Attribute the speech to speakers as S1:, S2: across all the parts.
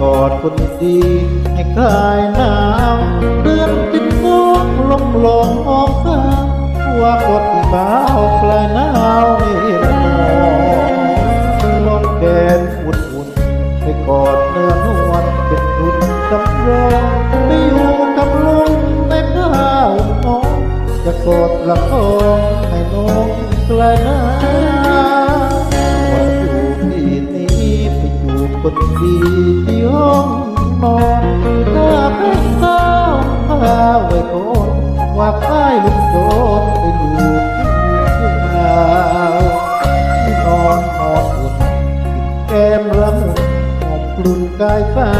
S1: กอดคนดี ให้คลายหนาวเดือนติดน้องลมลงออกสาวว่ากดบ่าวคลายหนาวให้นอลองแกนอุ่นอุ่นๆไปกอดเนื้อนวลเป็นทุนสำรองไปอยู่กับลุงในข้าวน้องจะกอดละครให้น้องคลายหนาวว่าอยู่ที่นี้ไปอยู่คนดี หอมกลุ่นกายฟ้า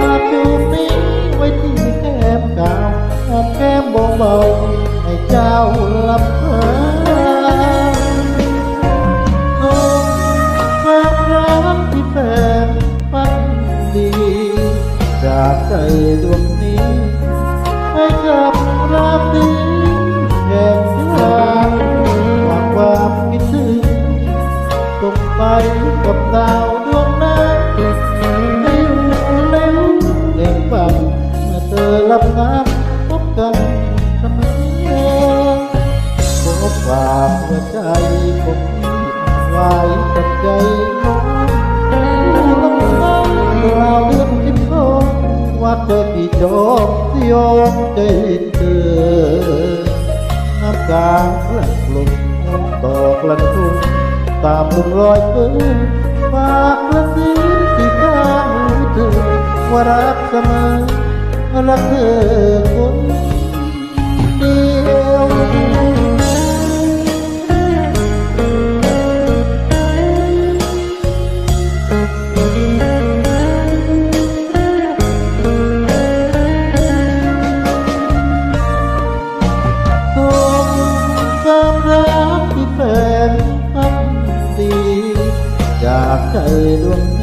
S1: มาจูบนี้ไว้ที่แก้มกาวหอมแก้มเบาๆให้เจ้าหลับเพลิน ความรักที่แฟนฝันดี จากใจดวงนี้ ให้กับราตรีแห่งทางหวังความคิดถึงตกไปกับดาวดวงนั้น ั้น รับงานพบกันเสมอขอฝากหัวใจผมไว้กับใจน้องดูลำน้ำกล่าวเรื่องคิดโลงว่าเธอที่จบที่ยอมใจเธอน้ำกลางกลั่นลงตอกลันทุ่งตามลมรอยเกินฝากกระซิบที่ข้างหูเธอว่ารักเสมอ là cửa cuốn điêu hôm cơm rác đi phèn âm đi chạc trời luôn